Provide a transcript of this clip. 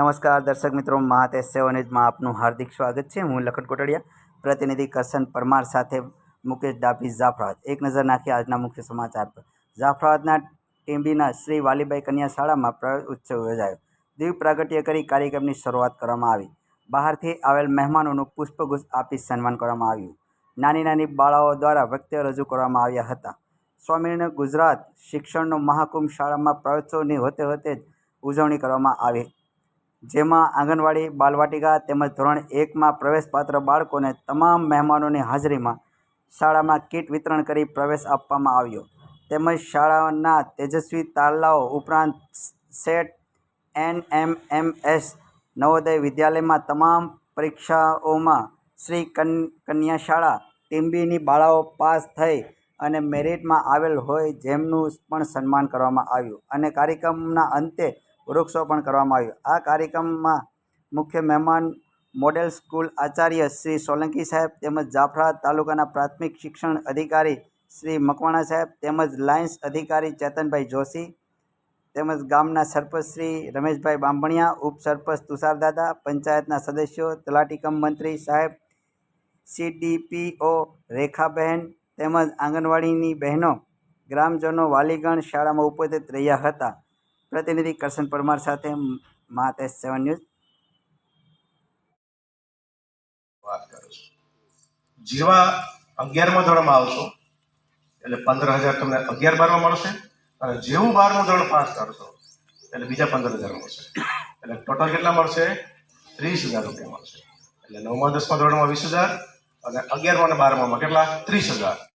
નમસ્કાર દર્શક મિત્રો મહાતેજ સેવન ન્યૂઝમાં આપનું હાર્દિક સ્વાગત છે. હું લખન કોટડિયા, પ્રતિનિધિ કરશન પરમાર સાથે મુકેશ ડાભી જાફરાબાદ એક નજર નાખી આજના મુખ્ય સમાચાર પર. જાફરાબાદના ટીમ્બીના શ્રી વાલીબાઈ કન્યા શાળામાં ઉત્સવ યોજાયો. દીવ પ્રાગટ્ય કરી કાર્યક્રમની શરૂઆત કરવામાં આવી. બહારથી આવેલ મહેમાનોનું પુષ્પગુચ્છ આપી સન્માન કરવામાં આવ્યું. નાની નાની બાળાઓ દ્વારા વક્તવ્ય રજૂ કરવામાં આવ્યા હતા. સ્વામિનારાયણ ગુજરાત શિક્ષણનો મહાકુંભ શાળામાં પ્રવેશોત્સવની હોતે હોતે જ ઉજવણી કરવામાં આવી જેમાં આંગણવાડી, બાલવાટિકા તેમજ ધોરણ એકમાં પ્રવેશપાત્ર બાળકોને તમામ મહેમાનોની હાજરીમાં શાળામાં કીટ વિતરણ કરી પ્રવેશ આપવામાં આવ્યો. તેમજ શાળાના તેજસ્વી તાલાઓ ઉપરાંત set N M M S Navodaya વિદ્યાલયમાં તમામ પરીક્ષાઓમાં શ્રી કન કન્યા શાળા ટીમ્બીની બાળાઓ પાસ થઈ અને મેરિટમાં આવેલ હોય જેમનું પણ સન્માન કરવામાં આવ્યું. અને કાર્યક્રમના અંતે વૃક્ષારોપણ કરવામાં આવ્યું. આ કાર્યક્રમમાં મુખ્ય મહેમાન મોડેલ સ્કૂલ આચાર્ય શ્રી સોલંકી સાહેબ તેમજ જાફરા તાલુકાના પ્રાથમિક શિક્ષણ અધિકારી શ્રી મકવાણા સાહેબ તેમજ લાયન્સ અધિકારી ચેતનભાઈ જોશી તેમજ ગામના સરપંચ શ્રી રમેશભાઈ બાંભણિયા, ઉપસરપંચ તુષારદાદા પંચાયતના સદસ્યો, તલાટીકમ મંત્રી સાહેબ, સીડીપીઓ રેખાબહેન તેમજ આંગણવાડીની બહેનો, ગ્રામજનો, વાલીગણ શાળામાં ઉપસ્થિત રહ્યા હતા. પ્રતિનિધિ કરશન પરમાર સાથે માતે સેવન ન્યૂઝ. વાત કરું જેવા અગિયારમા ધોરણમાં આવશો એટલે પંદર હજાર તમને અગિયાર બારમાં મળશે અને જેવું બારમું ધોરણ પાસ કરશો, એટલે બીજા પંદર હજાર મળશે. એટલે ટોટલ કેટલા મળશે? ત્રીસ હજાર રૂપિયા મળશે. એટલે નવમા દસમા ધોરણમાં વીસ હજાર અને અગિયારમા અને બારમામાં કેટલા? ત્રીસ હજાર.